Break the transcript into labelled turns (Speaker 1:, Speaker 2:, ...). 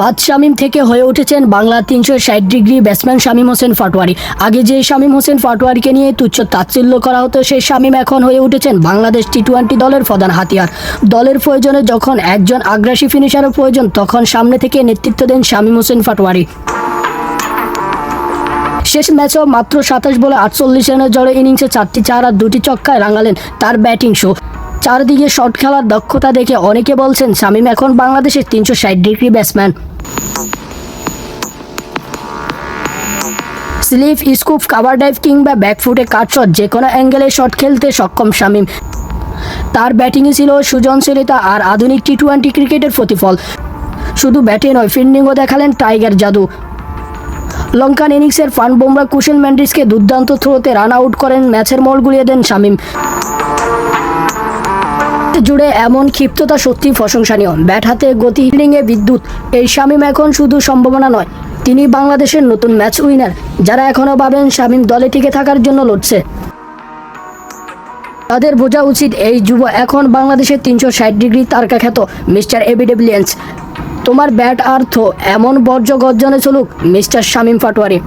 Speaker 1: বাদ শামিম থেকে হয়ে উঠেছেন বাংলা তিনশো ষাট ডিগ্রি ব্যাটসম্যান শামীম হোসেন ফাটোয়ারি আগে যে শামীম হোসেন ফাটোয়ারিকে নিয়ে তুচ্ছ তাচ্ছিল্য করা হতো সেই শামীম এখন হয়ে উঠেছেন বাংলাদেশ টি টোয়েন্টি দলের প্রধান হাতিয়ার। দলের প্রয়োজনে যখন একজন আগ্রাসী ফিনিশারের প্রয়োজন, তখন সামনে থেকে নেতৃত্ব দেন শামীম হোসেন ফাটোয়ারি শেষ ম্যাচেও মাত্র সাতাশ বলে আটচল্লিশ রানের জড়ে ইনিংসে চারটি চার আর দুটি ছক্কায় রাঙালেন তার ব্যাটিং শো। চারদিকে শট খেলার দক্ষতা দেখে অনেকে বলছেন, শামীম এখন বাংলাদেশের তিনশো ষাট degree batsman. Slip scoop cover dive কিংবা ব্যাকফুটে কাটশট যে কোনো অ্যাঙ্গেলে শট খেলতে সক্ষম শামীম। তার ব্যাটিংয়ে ছিল সৃজনশীলতা আর আধুনিক টি টোয়েন্টি ক্রিকেটের প্রতিফল। শুধু ব্যাটে নয় ফিল্ডিংও দেখালেন টাইগার জাদু। লঙ্কান ইনিংসের ফান বোমরা কুশল ম্যান্ডিসকে দুর্দান্ত থ্রোতে রান আউট করেন, ম্যাচের মোড় গুলিয়ে দেন শামীম। জুড়ে এমন ক্ষিপ্ততা সত্যি প্রশংসনীয়। ব্যাট হাতে গতি হিলিংয়ে বিদ্যুৎ। এই শামীম এখন শুধু সম্ভাবনা নয়, তিনি বাংলাদেশের নতুন ম্যাচ উইনার। যারা এখনও ভাবেন শামীম দলে টিকে থাকার জন্য লড়ছে। তাদের বোঝা উচিত, এই যুব এখন বাংলাদেশের তিনশো ষাট ডিগ্রি তারকা খ্যাত মিস্টার এবিডেব্লিয়েন্স। তোমার ব্যাট আর থ্রো এমন বর্জ্য গর্জনে চলুক, মিস্টার শামীম পাটোয়ারি